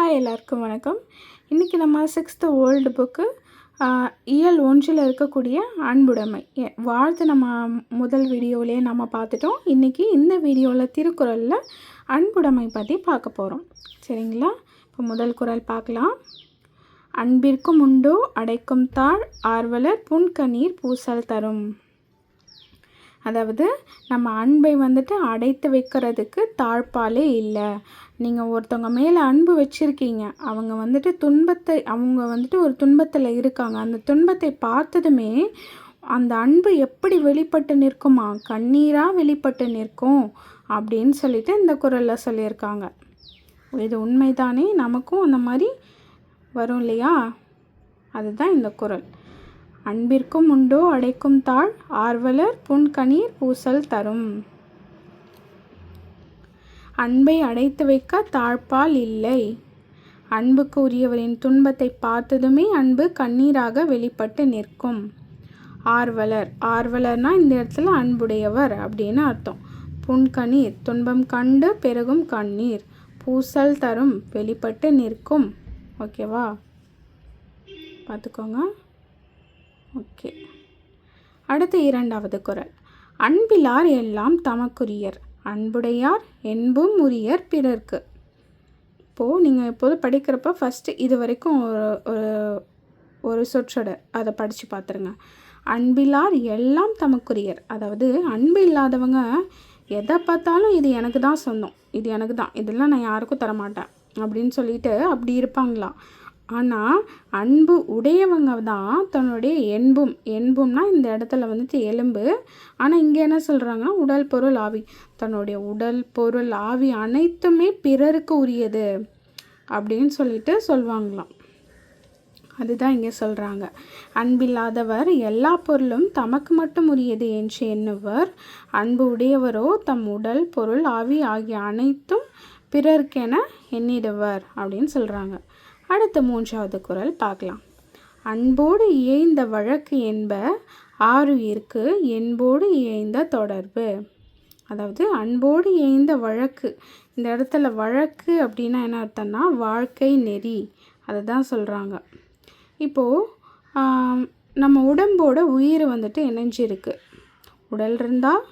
Hi எல்லாருக்கும் வணக்கம். இன்றைக்கி நம்ம சிக்ஸ்த்து ஓல்டு புக்கு இயல் ஒன்றில் இருக்கக்கூடிய அன்புடைமை. வாழ்த்து நம்ம முதல் வீடியோவிலே நம்ம பார்த்துட்டோம். இன்றைக்கி இந்த வீடியோவில் திருக்குறளில் அன்புடைமை பற்றி பார்க்க போகிறோம் சரிங்களா? இப்போ முதல் குறள் பார்க்கலாம். அன்பிற்கும் உண்டோ அடைக்கும் தாழ் ஆர்வலர் புன்கணீர் பூசல் தரும். அதாவது நம்ம அன்பை வந்துட்டு அடைத்து வைக்கிறதுக்கு தாழ்ப்பாலே இல்லை. நீங்கள் ஒருத்தவங்க மேலே அன்பு வச்சுருக்கீங்க. அவங்க வந்துட்டு துன்பத்தை அவங்க வந்துட்டு ஒரு துன்பத்தில் இருக்காங்க. அந்த துன்பத்தை பார்த்ததுமே அந்த அன்பு எப்படி வெளிப்பட்டு நிற்குமா? கண்ணீராக வெளிப்பட்டு நிற்கும் அப்படின்னு சொல்லிட்டு இந்த குரலில் சொல்லியிருக்காங்க. இது உண்மைதானே? நமக்கும் அந்த மாதிரி வரும் இல்லையா? அதுதான் இந்த குரல். அன்பிற்கும் உண்டோ அடைக்கும் தாழ் ஆர்வலர் புன்கணீர் பூசல் தரும். அன்பை அடைத்து வைக்க தாழ்பால் இல்லை. அன்புக்கு உரியவரின் துன்பத்தை பார்த்ததுமே அன்பு கண்ணீராக வெளிப்பட்டு நிற்கும். ஆர்வலர் ஆர்வலர்னா இந்த இடத்துல அன்புடையவர் அப்படின்னு அர்த்தம். புன்கணீர் துன்பம் கண்டு பெருகும் கண்ணீர் பூசல் தரும் வெளிப்பட்டு நிற்கும். ஓகேவா? பார்த்துக்கோங்க. ஓகே. அடுத்து இரண்டாவது குரல். அன்பிலார் எல்லாம் தமக்குரியர்? அன்புடையார் என்பும் உரியர் பிறர்க்கு. இப்போது நீங்கள் எப்போது படிக்கிறப்ப ஃபஸ்ட்டு இது வரைக்கும் ஒரு ஒரு ஒரு சொற்றொடர். அதை படித்து பார்த்துருங்க அன்பிலார் எல்லாம் தமக்குரியர்? அதாவது அன்பு இல்லாதவங்க எதை பார்த்தாலும் இது எனக்கு தான் சொந்தம். இது எனக்கு தான். இதெல்லாம் நான் யாருக்கும் தரமாட்டேன். அப்படின்னு சொல்லிட்டு அப்படி இருப்பாங்களா? ஆனால் அன்பு உடையவங்க தான் தன்னுடைய என்பும் என்பும்னா இந்த இடத்துல வந்துட்டு எலும்பு. ஆனால் இங்கே என்ன சொல்கிறாங்கன்னா உடல் பொருள் ஆவி. தன்னுடைய உடல் பொருள் ஆவி அனைத்துமே பிறருக்கு உரியது அப்படின்னு சொல்லிட்டு சொல்லுவாங்களாம் அதுதான் இங்கே சொல்கிறாங்க அன்பில்லாதவர் எல்லா பொருளும் தமக்கு மட்டும் உரியது என்று எண்ணுவர். அன்பு உடையவரோ தம் உடல் பொருள் ஆவி ஆகிய அனைத்தும் பிறருக்கென எண்ணிடுவர் அப்படின்னு சொல்கிறாங்க அடுத்த மூன்றாவது குறள் பார்க்கலாம். அன்போடு இயைந்த வழக்கு என்ப ஆறுயிருக்கு என்போடு இயைந்த தொடர்பு. அதாவது அன்போடு இயைந்த வழக்கு. இந்த இடத்துல வழக்கு அப்படின்னா என்ன அர்த்தம்னா வாழ்க்கை நெறி. அதை தான் சொல்கிறாங்க இப்போது நம்ம உடம்போட உயிர் வந்துட்டு இணைஞ்சிருக்கு. உடல் இருந்தால்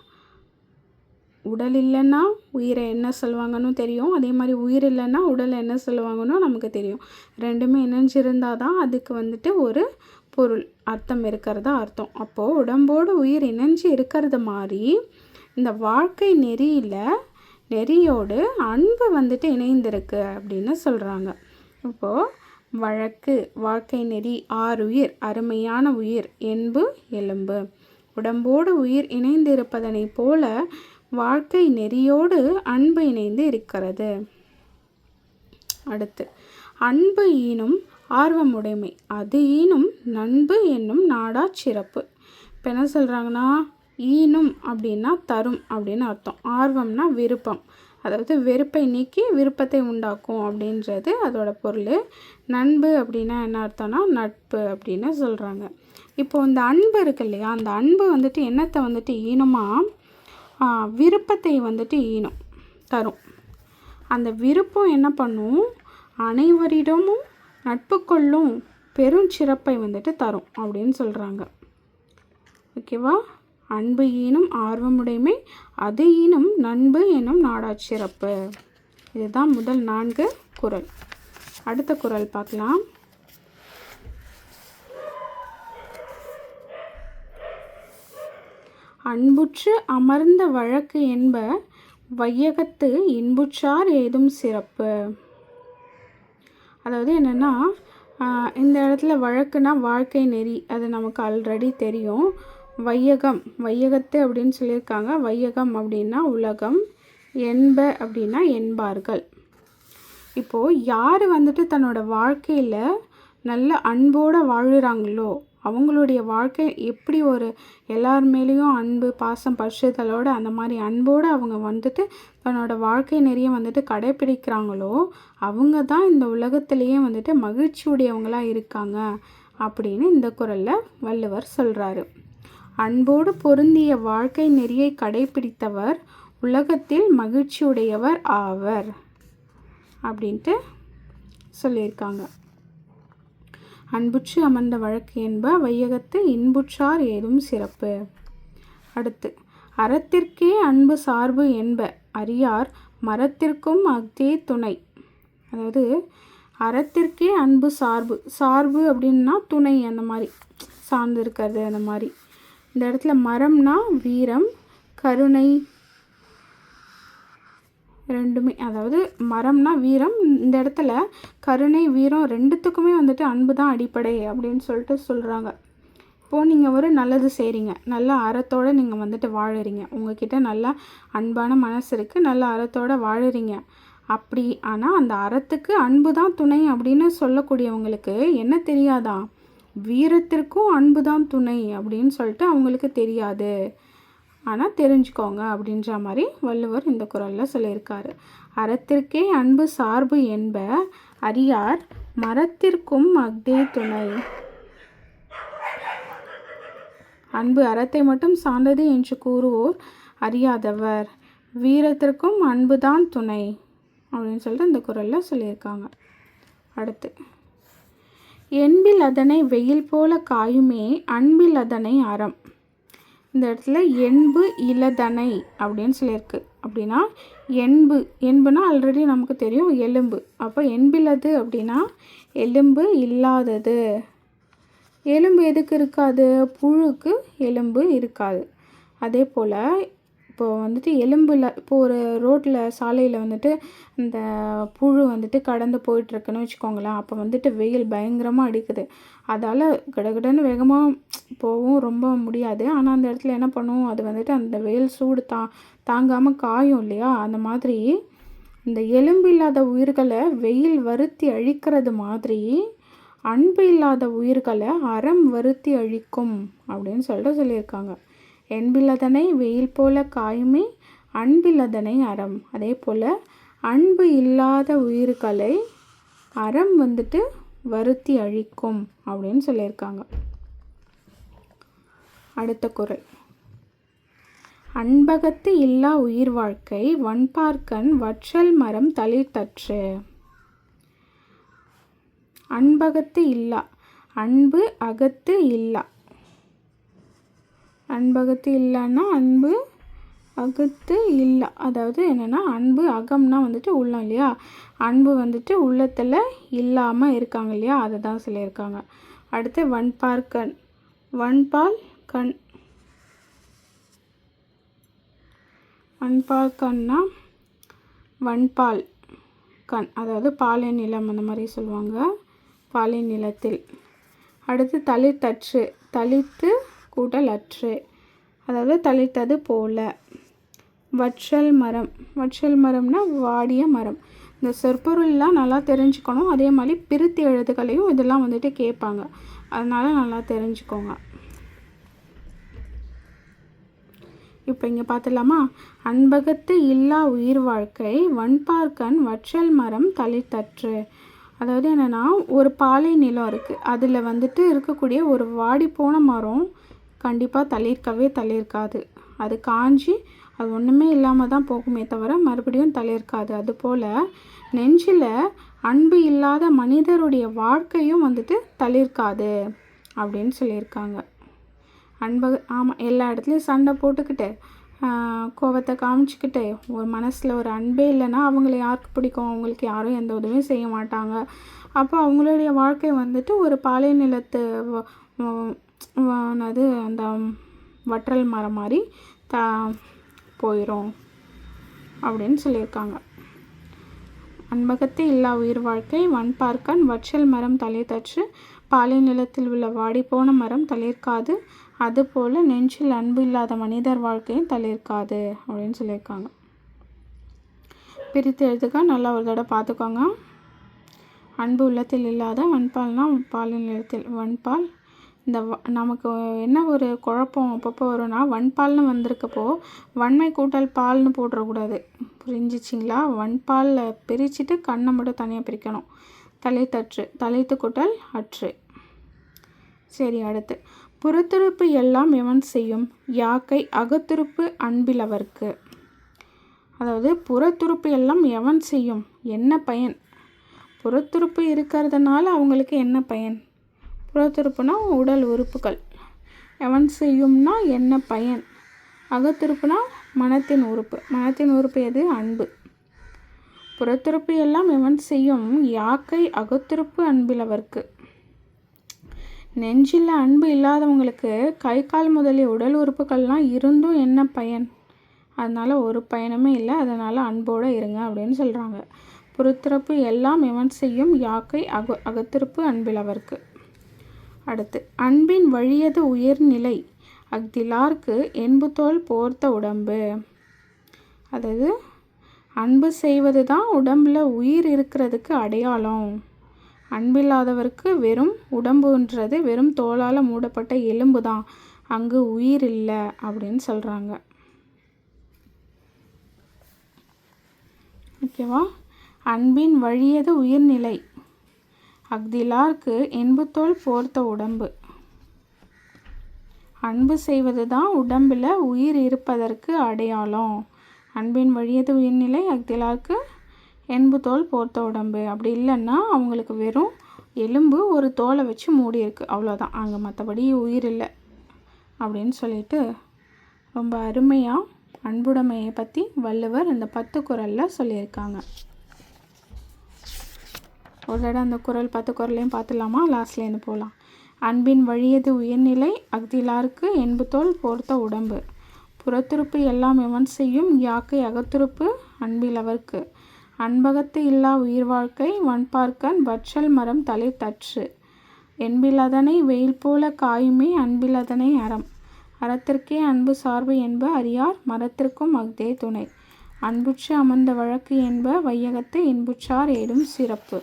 உடல் இல்லைன்னா உயிரை என்ன சொல்லுவாங்கன்னு தெரியும். அதே மாதிரி உயிர் இல்லைன்னா உடலை என்ன சொல்லுவாங்கன்னு நமக்கு தெரியும். ரெண்டுமே இணைஞ்சிருந்தால் தான் அதுக்கு வந்துட்டு ஒரு பொருள் அர்த்தம் இருக்கிறதா அர்த்தம். அப்போது உடம்போடு உயிர் இணைஞ்சு இருக்கிறது மாதிரி இந்த வாழ்க்கை நெறியில் நெறியோடு அன்பு வந்துட்டு இணைந்திருக்கு அப்படின்னு சொல்கிறாங்க இப்போது வழக்கு வாழ்க்கை நெறி ஆறுயிர் அருமையான உயிர் என்பு எலும்பு. உடம்போடு உயிர் இணைந்திருப்பதனை போல வாழ்க்கை நெறியோடு அன்பு இணைந்து இருக்கிறது. அடுத்து அன்பு ஈனும் ஆர்வமுடைமை. அது ஈனும் நண்பு என்னும் நாடா சிறப்பு. இப்போ என்ன சொல்கிறாங்கன்னா ஈனும் அப்படின்னா தரும் அப்படின்னு அர்த்தம். ஆர்வம்னா விருப்பம். அதாவது வெறுப்பை நீக்கி விருப்பத்தை உண்டாக்கும் அப்படின்றது அதோட பொருள். நண்பு அப்படின்னா என்ன அர்த்தம்னா நட்பு அப்படின்னு சொல்கிறாங்க இப்போ இந்த அன்பு இருக்கு இல்லையா? அந்த அன்பு வந்துட்டு என்னத்தை வந்துட்டு ஈனுமா விருப்பத்தை வந்துட்டு ஈனும் தரும். அந்த விருப்பம் என்ன பண்ணும்? அனைவரிடமும் நட்பு கொள்ளும் பெரும் சிறப்பை வந்துட்டு தரும் அப்படின்னு சொல்கிறாங்க ஓகேவா? அன்பு ஈனும் ஆர்வமுடைமை அது ஈனும் நண்பு எனும் நாடாச்சிறப்பு இதுதான் முதல் நான்கு குறள் அடுத்த குறள் பார்க்கலாம். அன்புற்று அமர்ந்த வழக்கு என்ப வையகத்து இன்புற்றார் ஏதும் சிறப்பு. அதாவது என்னென்னா இந்த இடத்துல வழக்குனா வாழ்க்கை நெறி அது நமக்கு ஆல்ரெடி தெரியும். வையகம் வையகத்து அப்படின்னு சொல்லியிருக்காங்க. வையகம் அப்படின்னா உலகம் என்ப அப்படின்னா என்பார்கள். இப்போது யார் வந்துட்டு தன்னோட வாழ்க்கையில் நல்ல அன்போடு வாழுறாங்களோ அவங்களுடைய வாழ்க்கை எப்படி ஒரு எல்லார் மேலேயும் அன்பு பாசம் பரிசுதலோடு அந்த மாதிரி அன்போடு அவங்க வந்துட்டு தன்னோட வாழ்க்கை நெறிய வந்துட்டு கடைப்பிடிக்கிறாங்களோ அவங்க தான் இந்த உலகத்திலேயே வந்துட்டு மகிழ்ச்சியுடையவங்களாக இருக்காங்க அப்படின்னு இந்த குரலில் வள்ளுவர் சொல்கிறாரு அன்போடு பொருந்திய வாழ்க்கை நெறியை கடைப்பிடித்தவர் உலகத்தில் மகிழ்ச்சியுடையவர் ஆவர் அப்படின்ட்டு சொல்லியிருக்காங்க. அன்புற்று அமர்ந்த வழக்கு என்ப வையகத்து இன்புற்றார் ஏதும் சிறப்பு. அடுத்து அறத்திற்கே அன்பு சார்பு என்ப அறியார் மரத்திற்கும் அக்தே துணை. அதாவது அறத்திற்கே அன்பு சார்பு சார்பு அப்படின்னா துணை அந்த மாதிரி சார்ந்து இருக்கிறது அந்த மாதிரி. இந்த இடத்துல மரம்னா வீரம் கருணை ரெண்டுமே. அதாவது மரம்னா வீரம். இந்த இடத்துல கருணை வீரம் ரெண்டுத்துக்குமே வந்துட்டு அன்பு தான் அடிப்படை அப்படின்னு சொல்லிட்டு சொல்கிறாங்க இப்போது நீங்கள் ஒரு நல்லது செய்கிறீங்க நல்ல அறத்தோடு நீங்கள் வந்துட்டு வாழுறீங்க. உங்ககிட்ட நல்லா அன்பான மனசு இருக்குது நல்ல அறத்தோடு வாழுறீங்க. அப்படி ஆனால் அந்த அறத்துக்கு அன்பு தான் துணை அப்படின்னு சொல்லக்கூடியவங்களுக்கு என்ன தெரியாதா? வீரத்திற்கும் அன்பு தான் துணை அப்படின்னு சொல்லிட்டு அவங்களுக்கு தெரியாது. ஆனால் தெரிஞ்சுக்கோங்க அப்படின்ற மாதிரி வள்ளுவர் இந்த குரலில் சொல்லியிருக்காரு. அறத்திற்கே அன்பு சார்பு என்ப அறியார் மரத்திற்கும் அக்தே துணை. அன்பு அறத்தை மட்டும் சார்ந்தது என்று கூறுவோர் அறியாதவர். வீரத்திற்கும் அன்புதான் துணை அப்படின்னு சொல்லிட்டு இந்த குரலில் சொல்லியிருக்காங்க. அடுத்து என்பில் அதனை வெயில் போல காயுமே அன்பில் அதனை அறம். இந்த இடத்துல என்பு இலதனை அப்படின்னு சொல்லியிருக்கு. அப்படின்னா என்பு. என்புனா ஆல்ரெடி நமக்கு தெரியும் எலும்பு. அப்போ என்பிலது அப்படின்னா எலும்பு இல்லாதது. எலும்பு எதுக்கு இருக்காது? புழுக்கு எலும்பு இருக்காது. அதே போல் இப்போது வந்துட்டு எலும்பில் இப்போது ஒரு ரோட்டில் சாலையில் வந்துட்டு இந்த புழு வந்துட்டு கடந்து போயிட்டுருக்குன்னு வச்சுக்கோங்களேன். அப்போ வந்துட்டு வெயில் பயங்கரமாக அடிக்குது. அதால் கடகடன்னு வேகமாக போகவும் ரொம்ப முடியாது. ஆனால் அந்த இடத்துல என்ன பண்ணும்? அது வந்துட்டு அந்த வெயில் சூடு தா தாங்காமல் காயும் இல்லையா? அந்த மாதிரி இந்த எலும்பு இல்லாத உயிர்களை வெயில் வருத்தி அழிக்கிறது மாதிரி அன்பு இல்லாத உயிர்களை அறம் வருத்தி அழிக்கும் அப்படின்னு சொல்லிட்டு சொல்லியிருக்காங்க. என்பில்லதனை வெயில் போல காயுமே அன்பில்லதனை அறம். அதே போல் அன்பு இல்லாத உயிர்களை அறம் வந்துட்டு வருத்தி அழிக்கும் அப்படின்னு சொல்லியிருக்காங்க. அடுத்த குரல். அன்பகத்து இல்லா உயிர் வாழ்க்கை வன்பார்க்கன் வற்றல் மரம் தளிர்த்தற்று அன்பகத்து இல்லா அன்பு அகத்து இல்லா. அன்பகத்து இல்லைன்னா அன்பு அகத்து இல்லை. அதாவது என்னென்னா அன்பு அகம்னா வந்துட்டு உள்ளம் இல்லையா? அன்பு வந்துட்டு உள்ளத்தில் இல்லாமல் இருக்காங்க இல்லையா? அதை தான் சொல்லியிருக்காங்க அடுத்து வன்பார் வன்பால் கண். வன்பால் கண்ணா? வன்பால் கண். அதாவது பாலை நிலம் அந்த மாதிரி சொல்லுவாங்க. பாலை நிலத்தில். அடுத்து தளிர்த்தற்று. தளித்து கூட்டல் அற்று அதாவது தளிர்த்தது போல. வற்றல் மரம். வற்றல் மரம்னா வாடிய மரம். இந்த சொற்பொருள்லாம் நல்லா தெரிஞ்சுக்கணும். அதே மாதிரி பிரித்து எழுதுகளையும் இதெல்லாம் வந்துட்டு கேட்பாங்க. அதனால் நல்லா தெரிஞ்சுக்கோங்க. இப்போ இங்கே பார்த்துடலாமா அன்பகத்து இல்லா உயிர் வாழ்க்கை வண்பார்க்கண் வற்றல் மரம் தளிர்த்தற்று அதாவது என்னென்னா ஒரு பாலை நிலம் இருக்குது அதில் வந்துட்டு இருக்கக்கூடிய ஒரு வாடி போன மரம் கண்டிப்பாக தளிர்க்கவே தளிர்க்காது. அது காஞ்சி அது ஒன்றுமே இல்லாமல் தான் போகுமே தவிர மறுபடியும் தளிர்க்காது. அதுபோல் நெஞ்சில் அன்பு இல்லாத மனிதருடைய வாழ்க்கையும் வந்துட்டு தளிர்க்காது அப்படின்னு சொல்லியிருக்காங்க. அன்பு ஆமாம் எல்லா இடத்துலையும் சண்டை போட்டுக்கிட்டு கோவத்தை காமிச்சிக்கிட்டு ஒரு மனசில் ஒரு அன்பே இல்லைன்னா அவங்கள யாருக்கு பிடிக்கும்? அவங்களுக்கு யாரும் எந்த உதவியும் செய்ய மாட்டாங்க. அப்போ அவங்களுடைய வாழ்க்கை வந்துட்டு ஒரு பாலை நிலத்து அது அந்த வற்றல் மரம் மாதிரி த போயிடும் அப்படின்னு சொல்லியிருக்காங்க. அன்பகத்து இல்லா உயிர் வாழ்க்கை வன்பார்க்கன் வற்றல் மரம் தலை தற்று பாலை நிலத்தில் உள்ள வாடிப்போன மரம் தளிர்க்காது அதுபோல் நெஞ்சில் அன்பு இல்லாத மனிதர் வாழ்க்கையும் தளிர்க்காது அப்படின்னு சொல்லியிருக்காங்க. பிரித்து எழுதுக்க நல்லா ஒரு தடவை பார்த்துக்கோங்க. அன்பு உள்ளத்தில் இல்லாத வன்பால்னால் பாலின் நிலத்தில் வன்பால் இந்த நமக்கு என்ன ஒரு குழப்பம் அப்பப்போ வரும்னா வன்பால்னு வந்திருக்கப்போ வன்மை கூட்டல் பால்னு போட்டுறக்கூடாது. புரிஞ்சிச்சிங்களா? வன்பாலில் பிரிச்சுட்டு கண்ணை மட்டும் தனியாக பிரிக்கணும். தலைத்தற்று தலைத்து கூட்டல் அற்று. சரி அடுத்து. புறத்திருப்பு எல்லாம் எவன் செய்யும்? யாக்கை அகத்துருப்பு அன்பிலவர்க்கு அதாவது புறத்துறுப்பு எல்லாம் எவன் செய்யும்? என்ன பயன்? புறத்துறுப்பு இருக்கிறதுனால அவங்களுக்கு என்ன பயன்? புறத்துறுப்புனா உடல் உறுப்புகள். எவன் செய்யும்னா என்ன பயன்? அகத்துறுப்புனா மனத்தின் உறுப்பு. மனத்தின் உறுப்பு எது? அன்பு. புறத்துறுப்பு எல்லாம் எவன் செய்யும்? யாக்கை அகத்துறுப்பு அன்பிலவர்க்கு நெஞ்சில் அன்பு இல்லாதவங்களுக்கு கை கால் முதலிய உடல் உறுப்புகள்லாம் இருந்தும் என்ன பயன்? அதனால் ஒரு பயனுமே இல்லை அதனால் அன்போடு இருங்க அப்படின்னு சொல்கிறாங்க புறத்திறப்பு எல்லாம் எவன் செய்யும்? யாக்கை அக அகத்திருப்பு அன்பிலவர்க்கு அடுத்து அன்பின் வழியது உயர்நிலை. அக்திலார்க்கு என்புத்தோல் போர்த்த உடம்பு. அதாவது அன்பு செய்வது தான் உடம்பில் உயிர் இருக்கிறதுக்கு அடையாளம். அன்பில்லாதவருக்கு வெறும் உடம்புன்றது வெறும் தோலால் மூடப்பட்ட எலும்பு தான் அங்கு உயிர் இல்லை அப்படின்னு சொல்கிறாங்க ஓகேவா? அன்பின் வழியது உயிர்நிலை. அக்திலார்க்கு என்புத்தோல் போர்த்த உடம்பு. அன்பு செய்வது தான் உடம்பில் உயிர் இருப்பதற்கு அடையாளம். அன்பின் வழியது உயிர்நிலை அக்திலார்க்கு எண்பு தோல் போர்த்த உடம்பு. அப்படி இல்லைன்னா அவங்களுக்கு வெறும் எலும்பு ஒரு தோலை வச்சு மூடி இருக்குது அவ்வளோதான் அங்கே மற்றபடி உயிர் இல்லை. அப்படின்னு சொல்லிட்டு ரொம்ப அருமையாக அன்புடைமையை பற்றி வள்ளுவர் இந்த பத்து குரலில் சொல்லியிருக்காங்க. ஒரு தடவை அந்த குரல் பத்து குரலையும் பார்த்துலாமா லாஸ்ட்லேருந்து போகலாம் அன்பின் வழியது உயர்நிலை அக்திலாருக்கு என்பு தோல் போர்த்த உடம்பு. புறத்துறுப்பு எல்லாம் எவன் செய்யும்? யாக்கை அகத்துறுப்பு அன்பில் அவர்க்கு. அன்பகத்து இல்லா உயிர் வாழ்க்கை வன்பார்க்கன் வற்றல் மரம் தலை தற்று. என்பிலதனை வெயில் போல காயுமே அன்பிலதனை அறம். அறத்திற்கே அன்பு சார்பு என்ப அறியார் மரத்திற்கும் அஃதே துணை. அன்புற்று அமர்ந்த வழக்கு என்ப வையகத்து இன்புற்றார் ஏடும் சிறப்பு.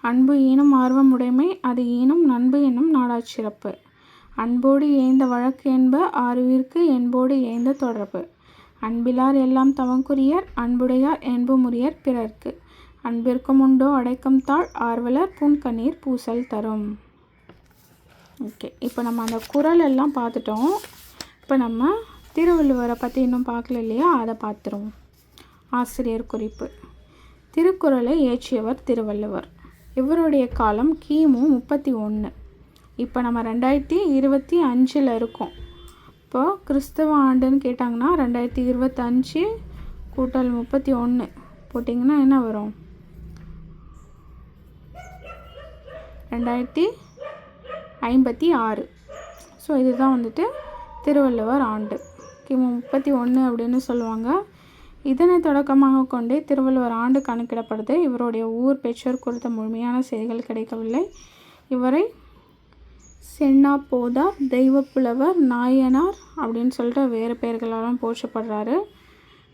அன்பு ஈனும் ஆர்வமுடைமை அது ஈனும் நண்பு என்னும் நாடாச்சிறப்பு அன்போடு ஏய்ந்த வழக்கு என்ப ஆறுவிற்கு என்போடு ஏய்ந்த தொடர்பு. அன்பிலார் எல்லாம் தவங்குரியர் அன்புடையார் என்புமுரியர் பிறர்க்கு. அன்பிற்கும் உண்டோ அடைக்கம் தாழ் ஆர்வலர் புன்கண்ணீர் பூசல் தரும். ஓகே இப்போ நம்ம அந்த குரல் எல்லாம் பார்த்துட்டோம். இப்போ நம்ம திருவள்ளுவரை பற்றி இன்னும் பார்க்கல இல்லையா? அதை பார்த்துருவோம். ஆசிரியர் குறிப்பு. திருக்குறளை இயற்றியவர் திருவள்ளுவர். இவருடைய காலம் கிமு முப்பத்தி ஒன்று இப்போ நம்ம ரெண்டாயிரத்தி இருபத்தி அஞ்சில் இருக்கோம். இப்போது கிறிஸ்தவ ஆண்டுன்னு கேட்டாங்கன்னா ரெண்டாயிரத்தி இருபத்தஞ்சு கூட்டல் முப்பத்தி ஒன்று போட்டிங்கன்னா என்ன வரும்? ரெண்டாயிரத்தி ஐம்பத்தி ஆறு. ஸோ இதுதான் வந்துட்டு திருவள்ளுவர் ஆண்டு. கிமு முப்பத்தி ஒன்று அப்படின்னு சொல்லுவாங்க. இதனை தொடக்கமாக கொண்டே திருவள்ளுவர் ஆண்டு கணக்கிடப்படுது. இவருடைய ஊர் பெற்றோர் குறித்த முழுமையான செய்திகள் கிடைக்கவில்லை. இவரை சென்னா போதார் தெய்வப்புலவர் நாயனார் அப்படின்னு சொல்லிட்டு வேறு பெயர்களாலும் போற்றப்படுறாரு.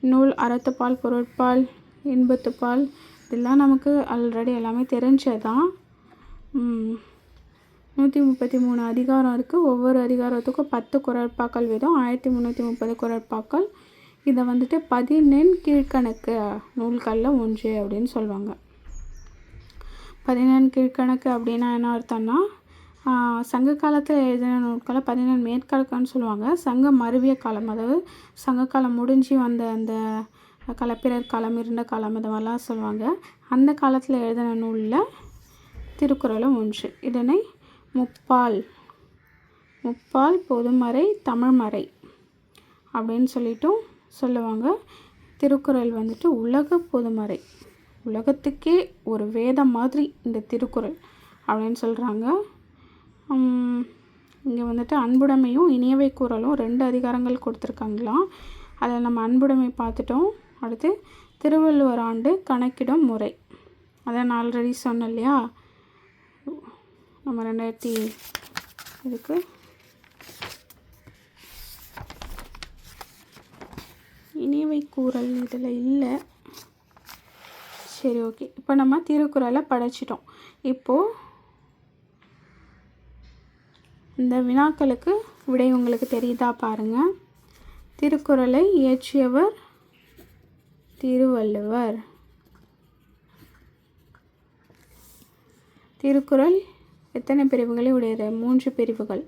நூல் அறத்துப்பால் பொருட்பால் இன்பத்துப்பால் இதெல்லாம் நமக்கு ஆல்ரெடி எல்லாமே தெரிஞ்சதான் நூற்றி முப்பத்தி மூணு அதிகாரம் இருக்குது ஒவ்வொரு அதிகாரத்துக்கும் பத்து குரற்பாக்கள் வீதம். ஆயிரத்தி முந்நூற்றி முப்பது குரற்பாக்கள் இதை வந்துட்டு பதினெண் கீழ்கணக்கு நூல்களில் ஒன்று அப்படின்னு சொல்லுவாங்க. பதினெண் கீழ்கணக்கு அப்படின்னா என்ன அர்த்தம்னா சங்க காலத்தில் எழுதின நூல்களை பதினெண் மேற்கலக்கம்னு சொல்லுவாங்க. சங்க மருவிய காலம் அதாவது சங்க காலம் முடிஞ்சு வந்த அந்த கலப்பிரர் காலம் இருண்ட காலம் இது மாதிரிலாம் சொல்லுவாங்க. அந்த காலத்தில் எழுதின நூலில் திருக்குறளும் ஒன்று. இதனை முப்பால் முப்பால் பொதுமறை தமிழ்மறை அப்படின்னு சொல்லிட்டும் சொல்லுவாங்க. திருக்குறள் வந்துட்டு உலக பொதுமறை. உலகத்துக்கே ஒரு வேதம் மாதிரி இந்த திருக்குறள் அப்படின்னு சொல்கிறாங்க இங்கே வந்துட்டு அன்புடைமையும் இனியவை கூறலும் ரெண்டு அதிகாரங்கள் கொடுத்துருக்காங்களாம் அதில் நம்ம அன்புடைமை பார்த்துட்டோம். அடுத்து திருவள்ளுவர் ஆண்டு கணக்கிடும் முறை. அதை நான் ஆல்ரெடி சொன்னேன் இல்லையா? நம்ம ரெண்டாயிரத்தி இதுக்கு இனிவை கூறல் இதில் இல்லை. சரி ஓகே இப்போ நம்ம திருக்குறளை படைச்சிட்டோம். இப்போது இந்த வினாக்களுக்கு விடை உங்களுக்கு தெரியுதா பாருங்கள் திருக்குறளை இயற்றியவர் திருவள்ளுவர். திருக்குறள் எத்தனை பிரிவுகளை உடையது? மூன்று பிரிவுகள்.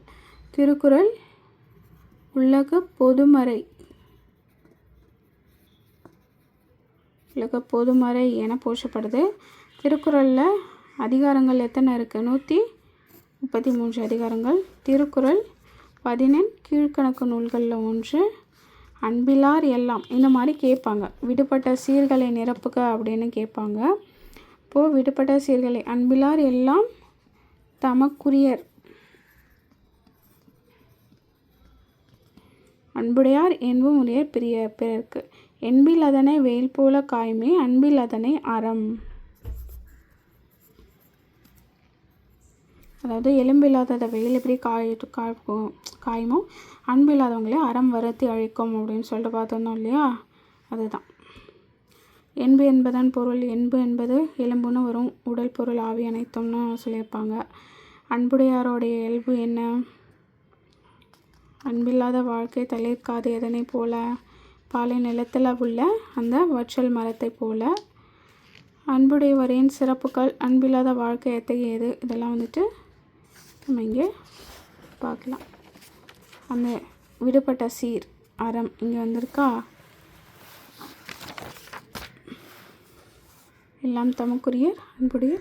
திருக்குறள் உலக பொதுமறை. உலக பொதுமறை என போற்றப்படுது. திருக்குறளில் அதிகாரங்கள் எத்தனை இருக்குது நூற்றி முப்பத்தி மூன்று அதிகாரங்கள். திருக்குறள் பதினெண் கீழ்க்கணக்கு நூல்களில் ஒன்று. அன்பிலார் எல்லாம். இந்த மாதிரி கேட்பாங்க. விடுபட்ட சீர்களை நிரப்புக அப்படின்னு கேட்பாங்க. இப்போது விடுபட்ட சீர்களை. அன்பிலார் எல்லாம் தமக்குரியர். அன்புடையார் என்பும் உரியர் பிரிய பிறர்க்கு. என்பில் அதனை வெயில் போல காய்மே அன்பில் அதனை அறம். அதாவது எலும்பில்லாததை வெயில் எப்படி காய காய்க்கும் காயுமோ அன்பு இல்லாதவங்களே அறம் வருத்தி அழிக்கும் அப்படின்னு சொல்லிட்டு பார்த்துருந்தோம் இல்லையா? அதுதான். என்பு என்பதன் பொருள் என்பு என்பது எலும்புன்னு வரும். உடல் பொருள் ஆவி அனைத்தும்னு சொல்லியிருப்பாங்க. அன்புடையாரோடைய இயல்பு என்ன? அன்பில்லாத வாழ்க்கை தளிர்க்காது எதனை போல? பாலை நிலத்தில் உள்ள அந்த வற்றல் மரத்தை போல. அன்புடையவரின் சிறப்புகள் அன்பில்லாத வாழ்க்கை எத்தகையது? இதெல்லாம் வந்துட்டு நம்ம இங்கே பார்க்கலாம். அந்த விடுபட்ட சீர் அறம் இங்கே வந்திருக்கா? எல்லாம் தமக்குரிய அன்புடைய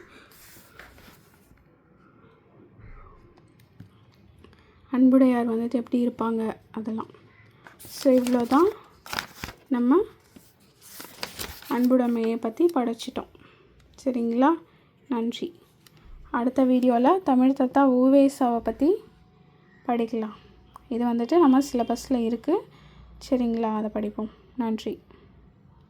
அன்புடையார் வந்துட்டு எப்படி இருப்பாங்க? அதெல்லாம். ஸோ இவ்வளோ தான் நம்ம அன்புடைமையை பற்றி படைச்சிட்டோம். சரிங்களா? நன்றி. அடுத்த வீடியோவில் தமிழ் தத்தா ஊவேசாவை பற்றி படிக்கலாம். இது வந்துட்டு நம்ம சிலபஸில் இருக்குது சரிங்களா? அதை படிப்போம். நன்றி.